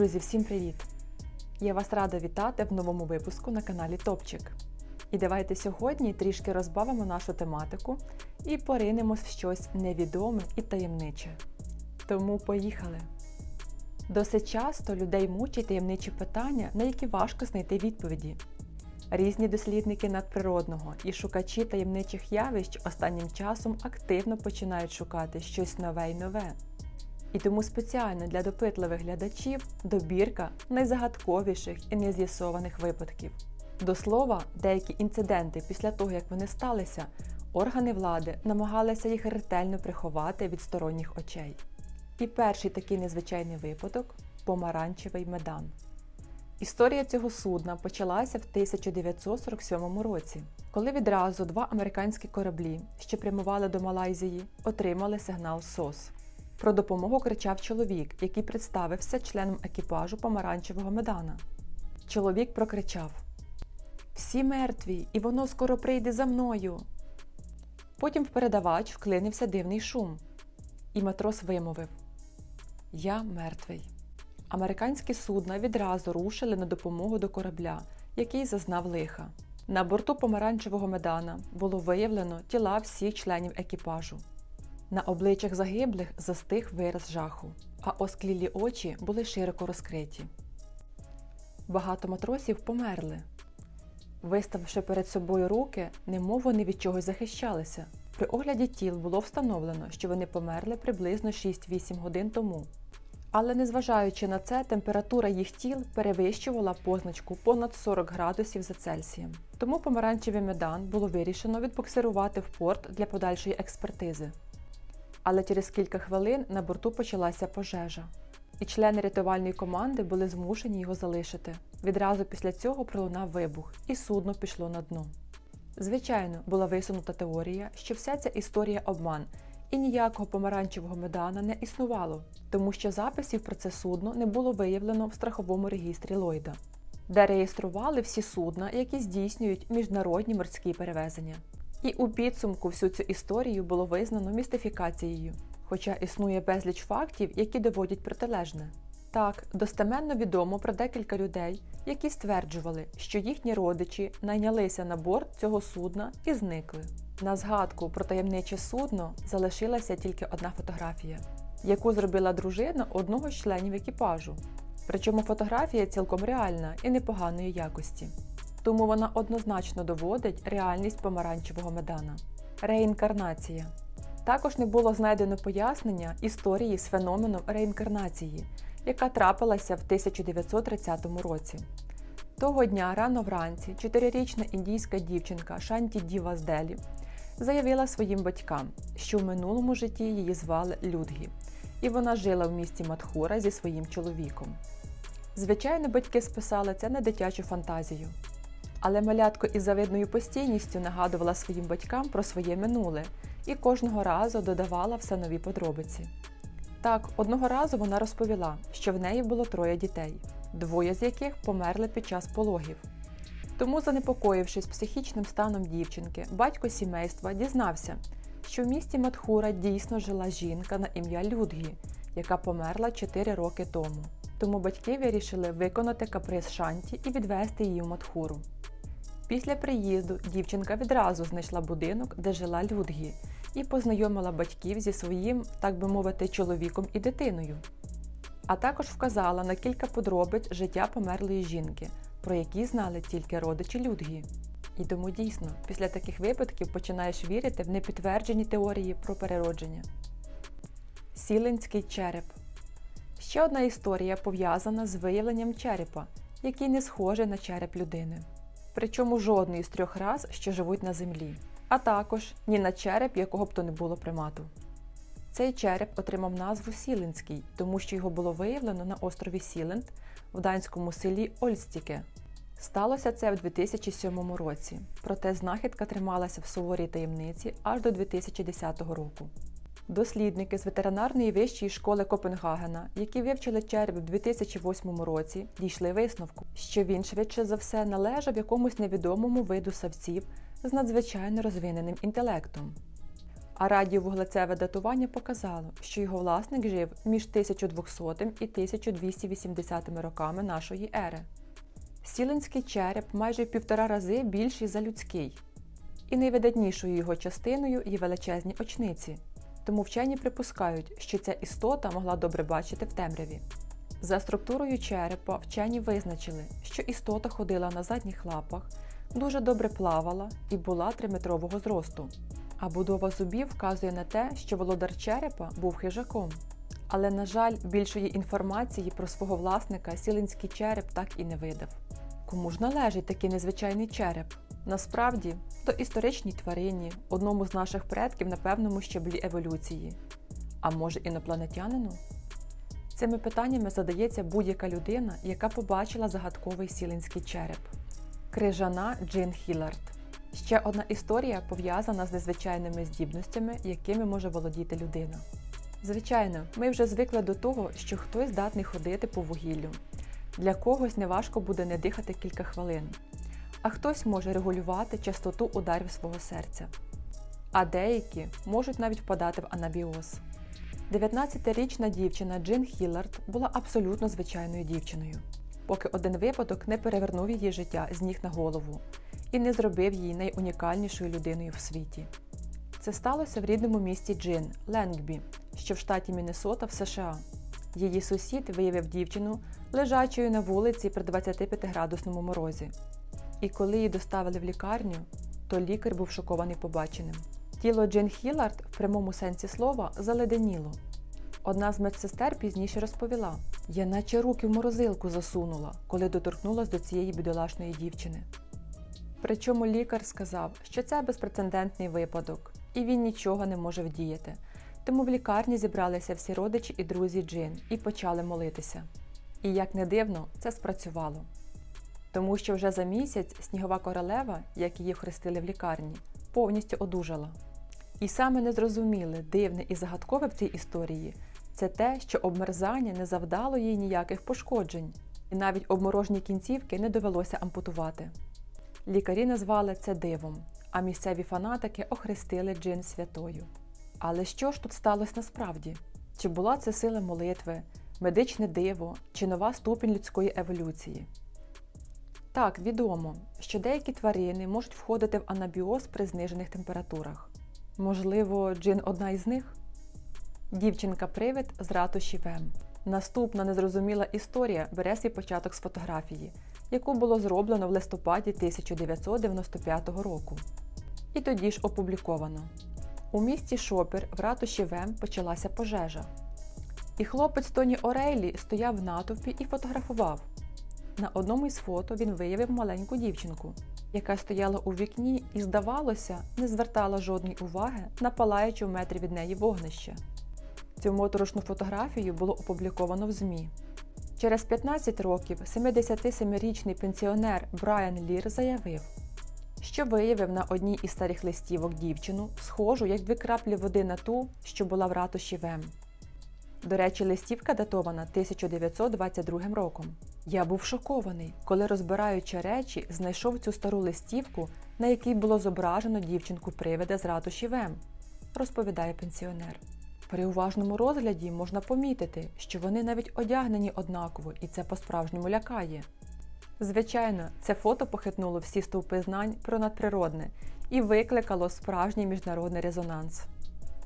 Друзі, всім привіт! Я вас рада вітати в новому випуску на каналі Топчик. І давайте сьогодні трішки розбавимо нашу тематику і поринемось в щось невідоме і таємниче. Тому поїхали! Досить часто людей мучать таємничі питання, на які важко знайти відповіді. Різні дослідники надприродного і шукачі таємничих явищ останнім часом активно починають шукати щось нове й нове. І тому спеціально для допитливих глядачів добірка найзагадковіших і нез'ясованих випадків. До слова, деякі інциденти після того, як вони сталися, органи влади намагалися їх ретельно приховати від сторонніх очей. І перший такий незвичайний випадок помаранчевий медан. Історія цього судна почалася в 1947 році, коли відразу два американські кораблі, що прямували до Малайзії, отримали сигнал СОС. Про допомогу кричав чоловік, який представився членом екіпажу помаранчевого медана. Чоловік прокричав: Всі мертві, і воно скоро прийде за мною. Потім в передавач вклинився дивний шум, і матрос вимовив: Я мертвий. Американські судна відразу рушили на допомогу до корабля, який зазнав лиха. На борту помаранчевого медана було виявлено тіла всіх членів екіпажу. На обличчях загиблих застиг вираз жаху, а осклілі очі були широко розкриті. Багато матросів померли. Виставивши перед собою руки, немов вони від чогось захищалися. При огляді тіл було встановлено, що вони померли приблизно 6-8 годин тому. Але незважаючи на це, температура їх тіл перевищувала позначку понад 40 градусів за Цельсієм. Тому помаранчевий медан було вирішено відбуксирувати в порт для подальшої експертизи. Але через кілька хвилин на борту почалася пожежа, і члени рятувальної команди були змушені його залишити. Відразу після цього пролунав вибух, і судно пішло на дно. Звичайно, була висунута теорія, що вся ця історія обман, і ніякого помаранчевого медана не існувало, тому що записів про це судно не було виявлено в страховому регістрі Ллойда, де реєстрували всі судна, які здійснюють міжнародні морські перевезення. І у підсумку всю цю історію було визнано містифікацією, хоча існує безліч фактів, які доводять протилежне. Так, достеменно відомо про декілька людей, які стверджували, що їхні родичі найнялися на борт цього судна і зникли. На згадку про таємниче судно залишилася тільки одна фотографія, яку зробила дружина одного з членів екіпажу. Причому фотографія цілком реальна і непоганої якості тому вона однозначно доводить реальність помаранчевого медана. Реінкарнація. Також не було знайдено пояснення історії з феноменом реінкарнації, яка трапилася в 1930 році. Того дня рано вранці чотирирічна індійська дівчинка Шанті Діва з Делі заявила своїм батькам, що в минулому житті її звали Людгі, і вона жила в місті Матхура зі своїм чоловіком. Звичайно, батьки списали це на дитячу фантазію. Але малятко із завидною постійністю нагадувала своїм батькам про своє минуле і кожного разу додавала все нові подробиці. Так, одного разу вона розповіла, що в неї було троє дітей, двоє з яких померли під час пологів. Тому, занепокоївшись психічним станом дівчинки, батько сімейства дізнався, що в місті Матхура дійсно жила жінка на ім'я Людгі, яка померла 4 роки тому. Тому батьки вирішили виконати каприз Шанті і відвести її в Матхуру. Після приїзду дівчинка відразу знайшла будинок, де жила Людгі, і познайомила батьків зі своїм, так би мовити, чоловіком і дитиною. А також вказала на кілька подробиць життя померлої жінки, про які знали тільки родичі Людгі. І тому дійсно, після таких випадків починаєш вірити в непідтверджені теорії про переродження. Сіленський череп ще одна історія пов'язана з виявленням черепа, який не схожий на череп людини причому жодної з трьох рас, що живуть на землі, а також ні на череп якого б то не було примату. Цей череп отримав назву Сіленський, тому що його було виявлено на острові Сіленд в данському селі Ольстіке. Сталося це в 2007 році, проте знахідка трималася в суворій таємниці аж до 2010 року. Дослідники з ветеринарної вищої школи Копенгагена, які вивчили череп в 2008 році, дійшли висновку, що він швидше за все належав якомусь невідомому виду савців з надзвичайно розвиненим інтелектом. А радіовуглецеве датування показало, що його власник жив між 1200 і 1280 роками нашої ери. Сіленський череп майже півтора рази більший за людський, і найвидатнішою його частиною є величезні очниці, тому вчені припускають, що ця істота могла добре бачити в темряві. За структурою черепа вчені визначили, що істота ходила на задніх лапах, дуже добре плавала і була триметрового зросту. А будова зубів вказує на те, що володар черепа був хижаком. Але, на жаль, більшої інформації про свого власника сіленський череп так і не видав. Кому ж належить такий незвичайний череп? Насправді, то історичній тварині, одному з наших предків на певному щаблі еволюції. А може інопланетянину? Цими питаннями задається будь-яка людина, яка побачила загадковий сіленський череп. Крижана Джин Хілард. Ще одна історія пов'язана з незвичайними здібностями, якими може володіти людина. Звичайно, ми вже звикли до того, що хтось здатний ходити по вугіллю. Для когось неважко буде не дихати кілька хвилин, а хтось може регулювати частоту ударів свого серця. А деякі можуть навіть впадати в анабіоз. 19-річна дівчина Джин Хілард була абсолютно звичайною дівчиною, поки один випадок не перевернув її життя з ніг на голову і не зробив її найунікальнішою людиною в світі. Це сталося в рідному місті Джин Ленгбі, що в штаті Міннесота в США. Її сусід виявив дівчину лежачою на вулиці при 25-градусному морозі. І коли її доставили в лікарню, то лікар був шокований побаченим. Тіло Джин Хілард в прямому сенсі слова заледеніло. Одна з медсестер пізніше розповіла: я наче руки в морозилку засунула, коли доторкнулась до цієї бідолашної дівчини. Причому лікар сказав, що це безпрецедентний випадок, і він нічого не може вдіяти. Тому в лікарні зібралися всі родичі і друзі Джин і почали молитися. І як не дивно, це спрацювало. Тому що вже за місяць снігова королева, як її хрестили в лікарні, повністю одужала. І саме незрозуміле, дивне і загадкове в цій історії це те, що обмерзання не завдало їй ніяких пошкоджень, і навіть обморожні кінцівки не довелося ампутувати. Лікарі назвали це дивом, а місцеві фанатики охрестили Джин святою. Але що ж тут сталося насправді? Чи була це сила молитви, медичне диво чи нова ступінь людської еволюції? Так, відомо, що деякі тварини можуть входити в анабіоз при знижених температурах. Можливо, джин одна із них? Дівчинка-привид з ратуші Вем. Наступна незрозуміла історія бере свій початок з фотографії, яку було зроблено в листопаді 1995 року. І тоді ж опубліковано. У місті Шопір в ратуші Вем почалася пожежа. І хлопець ТоніОрейлі стояв в натовпі і фотографував. На одному із фото він виявив маленьку дівчинку, яка стояла у вікні і, здавалося, не звертала жодної уваги на палаючу в метрі від неї вогнище. Цю моторошну фотографію було опубліковано в ЗМІ. Через 15 років 77-річний пенсіонер Брайан Лір заявив, що виявив на одній із старих листівок дівчину, схожу як дві краплі води на ту, що була в ратуші Вем. До речі, листівка датована 1922 роком. Я був шокований, коли, розбираючи речі, знайшов цю стару листівку, на якій було зображено дівчинку привида з ратуші Вем, розповідає пенсіонер. При уважному розгляді можна помітити, що вони навіть одягнені однаково, і це по-справжньому лякає. Звичайно, це фото похитнуло всі стовпи знань про надприродне і викликало справжній міжнародний резонанс.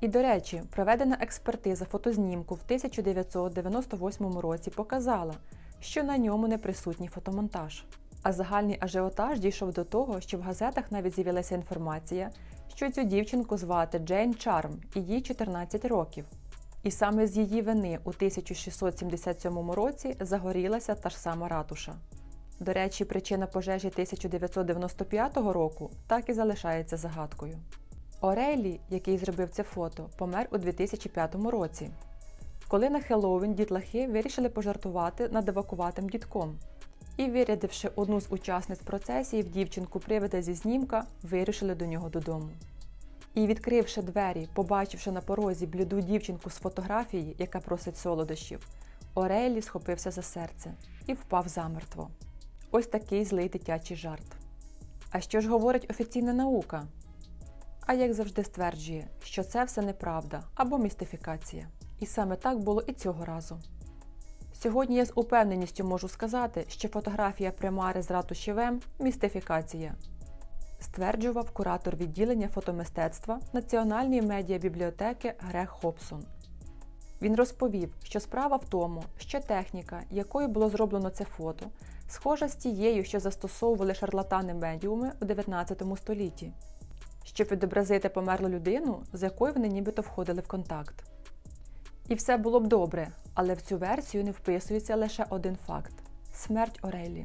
І, до речі, проведена експертиза фотознімку в 1998 році показала, що на ньому не присутній фотомонтаж. А загальний ажіотаж дійшов до того, що в газетах навіть з'явилася інформація, що цю дівчинку звати Джейн Чарм і їй 14 років. І саме з її вини у 1677 році загорілася та ж сама ратуша. До речі, причина пожежі 1995 року так і залишається загадкою. Орелі, який зробив це фото, помер у 2005 році, коли на Хеллоуін дітлахи вирішили пожартувати над евакуватим дітком. І, вирядивши одну з учасниць процесії в дівчинку привида зі знімка, вирішили до нього додому. І, відкривши двері, побачивши на порозі бліду дівчинку з фотографії, яка просить солодощів, Орелі схопився за серце і впав замертво. Ось такий злий дитячий жарт. А що ж говорить офіційна наука? А як завжди стверджує, що це все неправда або містифікація. І саме так було і цього разу. Сьогодні я з упевненістю можу сказати, що фотографія примари з ратушівем містифікація, стверджував куратор відділення фотомистецтва Національної медіабібліотеки Грег Хобсон. Він розповів, що справа в тому, що техніка, якою було зроблено це фото, схожа з тією, що застосовували шарлатани медіуми у 19 столітті, щоб відобразити померлу людину, з якою вони нібито входили в контакт. І все було б добре, але в цю версію не вписується лише один факт смерть Орелі.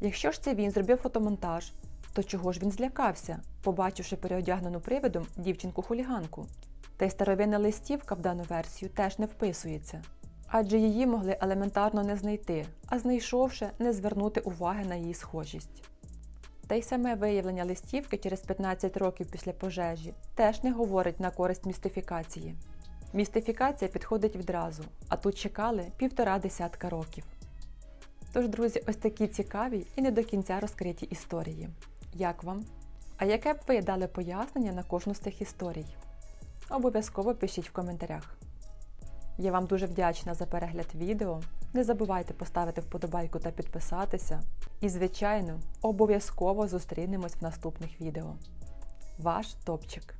Якщо ж це він зробив фотомонтаж, то чого ж він злякався, побачивши переодягнену привидом дівчинку-хуліганку? Та й старовинна листівка в дану версію теж не вписується, адже її могли елементарно не знайти, а знайшовши, не звернути уваги на її схожість. Та й саме виявлення листівки через 15 років після пожежі теж не говорить на користь містифікації. Містифікація підходить відразу, а тут чекали півтора десятка років. Тож, друзі, ось такі цікаві і не до кінця розкриті історії. Як вам? А яке б ви дали пояснення на кожну з цих історій? Обов'язково пишіть в коментарях. Я вам дуже вдячна за перегляд відео. Не забувайте поставити вподобайку та підписатися. І, звичайно, обов'язково зустрінемось в наступних відео. Ваш топчик!